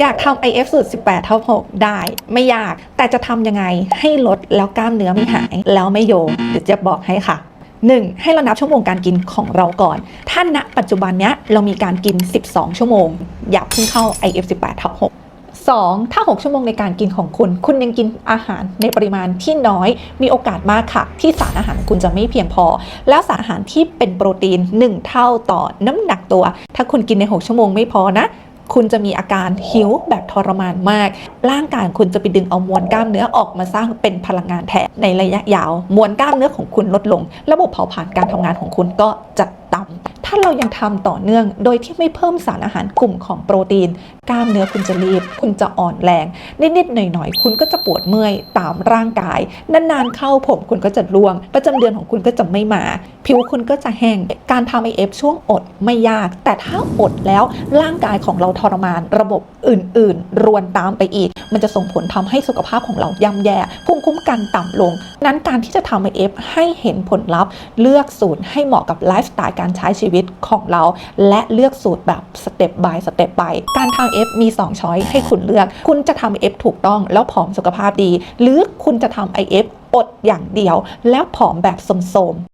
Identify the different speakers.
Speaker 1: อยากทำ IF สูตร 18 เท่า 6 ได้ ไม่ยาก แต่จะทำยังไงให้ลดแล้วกล้ามเนื้อไม่หาย แล้วไม่โยเดี๋ยวจะบอกให้ค่ะ 1. ให้เรานับชั่วโมงการกินของเราก่อน ถ้าณปัจจุบันเนี้ยเรามีการกิน 12 ชั่วโมง อย่าเพิ่งเข้า IF 18เท่า6 2. ถ้า 6 ชั่วโมงในการกินของคุณ คุณยังกินอาหารในปริมาณที่น้อย มีโอกาสมากค่ะ ที่สารอาหารคุณจะไม่เพียงพอ แล้วสารอาหารที่เป็นโปรตีน 1 เท่าต่อน้ำหนักตัว ถ้าคุณกินใน 6 ชั่วโมงไม่พอนะ คุณจะมีอาการหิวแบบทรมานมาก ร่างกายของคุณจะไปดึงเอามวลกล้ามเนื้อออกมาสร้างเป็นพลังงานแทนในระยะยาว มวลกล้ามเนื้อของคุณลดลง ระบบเผาผลาญการทำงานของคุณก็จะต่ำถ้าเรายังทำต่อเนื่อง โดยที่ไม่เพิ่มสารอาหารกลุ่มของโปรตีน กล้ามเนื้อคุณจะรีบ คุณจะอ่อนแรง นิดๆหน่อยๆ คุณก็จะปวดเมื่อยตามร่างกาย นานๆเข้าผมคุณก็จะร่วง ประจำเดือนของคุณก็จะไม่มา ผิวคุณก็จะแห้ง การทำ IF ช่วงอดไม่ยาก แต่ถ้าอดแล้วร่างกายของเราทรมาน ระบบอื่น ๆ รวนตามไปอีก มันจะส่งผลทำให้สุขภาพของเราย่ำแย่ภูมิคุ้มกันต่ำลง นั้นการที่จะทำ IF ให้เห็นผลลัพธ์ เลือกสูตรให้เหมาะกับไลฟ์สไตล์การใช้ชีวิตของเรา และเลือกสูตรแบบสเต็ป by สเต็ปไป การทำ F มี 2 ช้อยให้คุณเลือก คุณจะทำ F ถูกต้องแล้วผอมสุขภาพดี หรือคุณจะทำ IF อดอย่างเดียวแล้วผอมแบบสมๆ